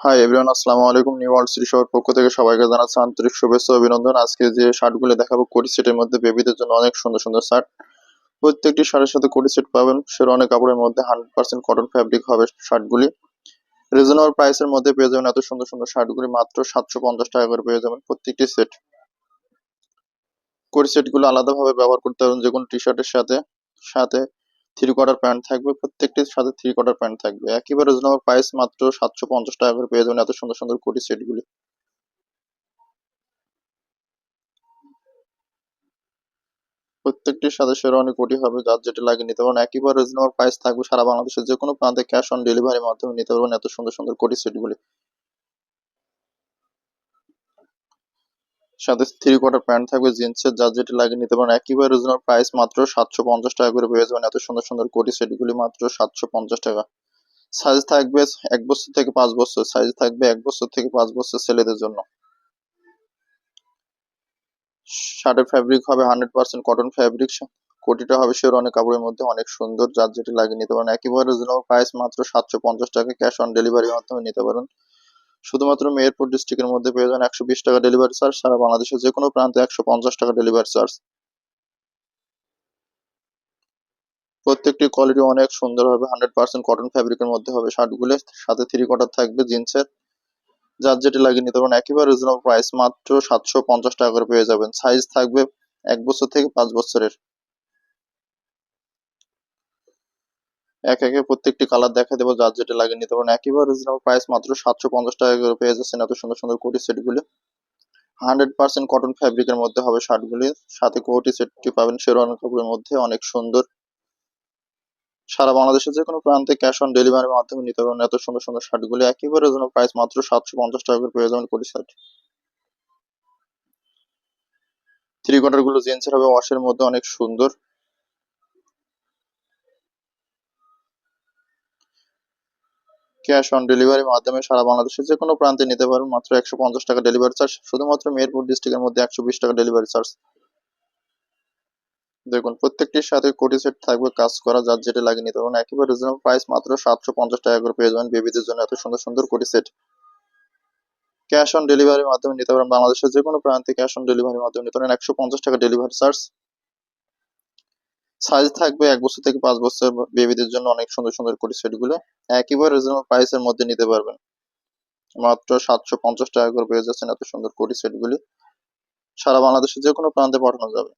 Hi everyone আসসালামু আলাইকুম। New world city শহর পক্ষ থেকে সবাইকে জানাচ্ছি আন্তরিক শুভেচ্ছা অভিনন্দন। আজকে যে শার্টগুলো দেখাবো কোটি সেটের মধ্যে বেবিদের জন্য অনেক সুন্দর সুন্দর শার্ট। প্রত্যেকটি শার্টের সাথে কোটি সেট পাবেন। অনেক কাপড়ের মধ্যে হান্ড্রেড পার্সেন্ট কটন ফ্যাব্রিক হবে শার্টগুলি। রিজনেবল প্রাইসের মধ্যে পেয়ে যাবেন এত সুন্দর সুন্দর শার্টগুলি। মাত্র সাতশো পঞ্চাশ টাকা করে পেয়ে যাবেন প্রত্যেকটি সেট কোটি সেটগুলো আলাদাভাবে ব্যবহার করতে পারবেন যে কোনো টি শার্টের সাথে সাথে থ্রি কোয়ার্টার প্যান্ট থাকবে, প্রত্যেকটির সাথে থ্রি কোয়ার্টার প্যান্ট থাকবে। একেবারে রিজনেবল প্রাইস মাত্র সাতশো পঞ্চাশ টাকা করে পেয়ে যাবেন এত সুন্দর সুন্দর কোটি সেটগুলি। প্রত্যেকটির সাথে শেরওয়ানি কোটি হবে, যার যেটা লাগে নিতে পারবেন। একইবার রিজনেবল প্রাইস থাকবে সারা বাংলাদেশের যে কোনো প্রান্তে ক্যাশ অন ডেলিভারির মাধ্যমে নিতে পারবেন এত সুন্দর সুন্দর কোটি সেটগুলি। সাথে থ্রি কোয়ার্টার প্যান্ট থাকবে জিন্সের যার যেটা লাগে নিতে পারেন। একেবারে রিজনেবল প্রাইস মাত্র সাতশো পঞ্চাশ টাকা করে পেয়ে যাবেন। এত সুন্দর সুন্দর কোটি সেটগুলি মাত্র সাতশো পঞ্চাশ টাকা। সাইজ থাকবে এক বছর থেকে পাঁচ বছর। সাইজ থাকবে এক বছর থেকে পাঁচ বছর ছেলেদের জন্য। শার্টের ফ্যাব্রিক হবে হান্ড্রেড পার্সেন্ট কটন ফ্যাব্রিক কোটিটা হবে শেরওয়ানি কাপড়ের মধ্যে। অনেক সুন্দর, যার যেটি লাগিয়ে নিতে পারেন। একেবারে রিজনেবল প্রাইস মাত্র সাতশো পঞ্চাশ টাকা। ক্যাশ অন ডেলিভারির মাধ্যমে নিতে পারেন। শুধুমাত্র মেহেরপুর ডিস্ট্রিক্টের মধ্যে পেয়ে যান একশো বিশ টাকা ডেলিভারি চার্জ সারা বাংলাদেশের যে কোনো প্রান্তে একশো পঞ্চাশ টাকা ডেলিভারি চার্জ প্রত্যেকটি কোয়ালিটি অনেক সুন্দর হবে হান্ড্রেড পার্সেন্ট কটন ফ্যাব্রিকের মধ্যে হবে, শার্টগুলো, সাথে থ্রি কোয়ার্টার থাকবে জিন্সের। যার যেটি লাগিয়ে নিতে পারেন, একেবারে রিজনেবল প্রাইস মাত্র সাতশো পঞ্চাশ টাকা করে পেয়ে যাবেন। সাইজ থাকবে এক বছর থেকে পাঁচ বছরের। এক একে প্রত্যেকটি কালার দেখা দেবো, যার যেটা লাগিয়ে নিতে পারেন একেবারে রিজনেবল প্রাইস মাত্র সাতশো পঞ্চাশ টাকা করে পেয়ে যাচ্ছেন এত সুন্দর সুন্দর কোটি সেটগুলি। হান্ড্রেড পার্সেন্ট কটন ফ্যাব্রিকের মধ্যে হবে শার্টগুলি। সাথে কোটি সেটটি পাবেন শেরওয়ানি কাপড়ের মধ্যে, অনেক সুন্দর। সারা বাংলাদেশের যে কোনো প্রান্তে ক্যাশ অন ডেলিভারির মাধ্যমে নিতে পারেন এত সুন্দর সুন্দর শার্টগুলি। একেবারে জন্য প্রাইস মাত্র সাতশো পঞ্চাশ টাকা করে পেয়ে যাবেন কোটি শার্ট থ্রি কোয়ার্টারগুলো জিন্সের হবে ওয়াশের মধ্যে অনেক সুন্দর। ক্যাশ অন ডেলিভারির মাধ্যমে সারা বাংলাদেশের যে কোনো প্রান্তে নিতে পারেন মাত্র একশো পঞ্চাশ টাকা ডেলিভারি চার্জ, শুধুমাত্র মেহেরপুর ডিস্ট্রিক্টের মধ্যে একশো বিশ টাকা ডেলিভারি চার্জ। দেখুন, প্রত্যেকটির সাথে কোটি সেট থাকবে কাজ করা, যার যেটা লাগিয়ে নিতে পারেন একেবারে রিজনেবল প্রাইস মাত্র সাতশো পঞ্চাশ টাকা করে পেয়ে যাবেন বেবিদের জন্য এত সুন্দর সুন্দর কোটি সেট। ক্যাশ অন ডেলিভারির মাধ্যমে নিতে পারেন বাংলাদেশের যে কোনো প্রান্তে ক্যাশ অন ডেলিভারির মাধ্যমে নিতে পারেন একশো পঞ্চাশ টাকা ডেলিভারি চার্জ। সাইজ থাকবে এক বছর থেকে পাঁচ বছর বেবিদের জন্য অনেক সুন্দর সুন্দর কোটি সেটগুলো একেবারে রিজনেবল প্রাইসের মধ্যে নিতে পারবেন। মাত্র সাতশো পঞ্চাশ টাকা করে পেয়ে যাচ্ছেন এত সুন্দর কোটি সেটগুলি সারা বাংলাদেশের যে কোনো প্রান্তে পাঠানো যাবে।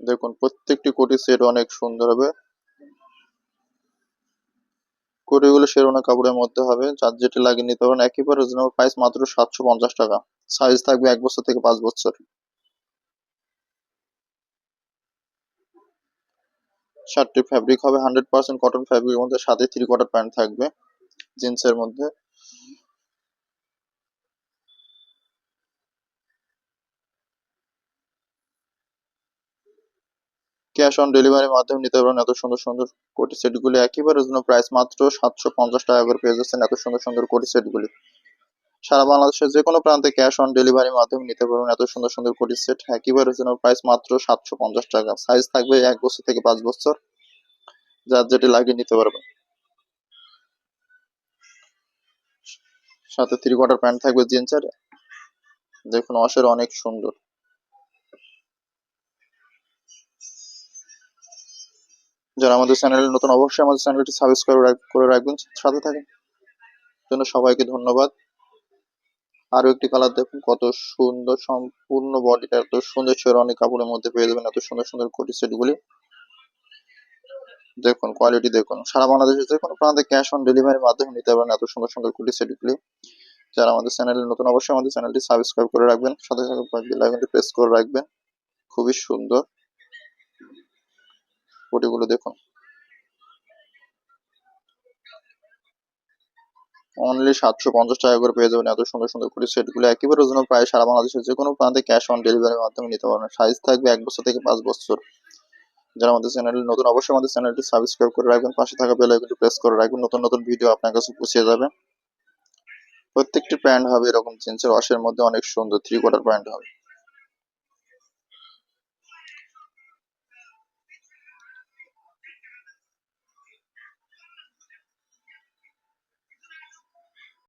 দেখুন, প্রত্যেকটি কোটি সেট অনেক সুন্দর হবে। কোটিগুলো শেরোনা কাপড়ের মধ্যে হবে। যার যেটি লাগিয়ে নিতে পারেন, একেবারে রিজনেবল প্রাইস মাত্র সাতশো পঞ্চাশ টাকা। সাইজ থাকবে এক বছর থেকে পাঁচ বছর। শার্টটি ফ্যাব্রিক হবে হান্ড্রেড পার্সেন্ট কটন ফ্যাব্রিকের মধ্যে সাথে থ্রি কোয়ার্টার প্যান্ট থাকবে জিন্সের মধ্যে। ক্যাশ অন ডেলিভারির মাধ্যমে নিতে পারেন এত সুন্দর সুন্দর কোটি সেটগুলি। একেবারে প্রাইস মাত্র সাতশো পঞ্চাশ টাকা করে পেয়ে যাচ্ছেন এত সুন্দর সুন্দর কোটি সেটগুলি। সারা বাংলাদেশের যে কোনো প্রান্তে ক্যাশ অন ডেলিভারির মাধ্যমে নিতে পারবেন। এত সুন্দর সুন্দর কোটি সেট একেবারে জন্য প্রাইস মাত্র সাতশো পঞ্চাশ টাকা। সাইজ থাকবে এক বছর থেকে পাঁচ বছর। যার যেটি লাগিয়ে নিতে পারবেন। সাথে থ্রি কোয়ার্টার প্যান্ট থাকবে জিন্সের দেখুন অসের অনেক সুন্দর। যারা আমাদের চ্যানেলে নতুন, অবশ্যই আমাদের চ্যানেলটি সাবস্ক্রাইব করে রাখবেন। সাথে থাকেন। জন্য সবাইকে ধন্যবাদ। আরও একটি কালার দেখুন, কত সুন্দর সম্পূর্ণ বডিটা এত সুন্দর শেরওয়ানি কাপড়ের মধ্যে পেয়ে যাবেন এত সুন্দর সুন্দর কোটি সেটগুলি। দেখুন কোয়ালিটি দেখুন, সারা বাংলাদেশে যে কোনো প্রান্তে ক্যাশ অন ডেলিভারির মাধ্যমে নিতে পারেন এত সুন্দর সুন্দর কোটি সেটগুলি। যারা আমাদের চ্যানেলে নতুন, অবশ্যই আমাদের চ্যানেলটি সাবস্ক্রাইব করে রাখবেন, সাথে সাথে বেল প্রেস করে রাখবেন। খুবই সুন্দর। কোটিগুলো দেখুন অনলি সাতশো পঞ্চাশ টাকা করে পেয়ে যাবেন। এত সুন্দর সুন্দর করে সেটগুলো একেবারে ওজন প্রায় সারা বাংলাদেশের যে কোনো প্রান্তে ক্যাশ অন ডেলিভারির মাধ্যমে নিতে পারবেন। সাইজ থাকবে এক বছর থেকে পাঁচ বছর। যারা আমাদের চ্যানেল নতুন, অবশ্যই আমাদের চ্যানেলটি সাবস্ক্রাইব করে রাখবেন। পাশে থাকা বেল আইকনটি প্রেস করে রাখবেন। নতুন নতুন ভিডিও আপনার কাছে পৌঁছে যাবে। প্রত্যেকটি প্যান্ট হবে এরকম জিন্সের ওয়াশের মধ্যে অনেক সুন্দর থ্রি কোয়ার্টার প্যান্ট হবে।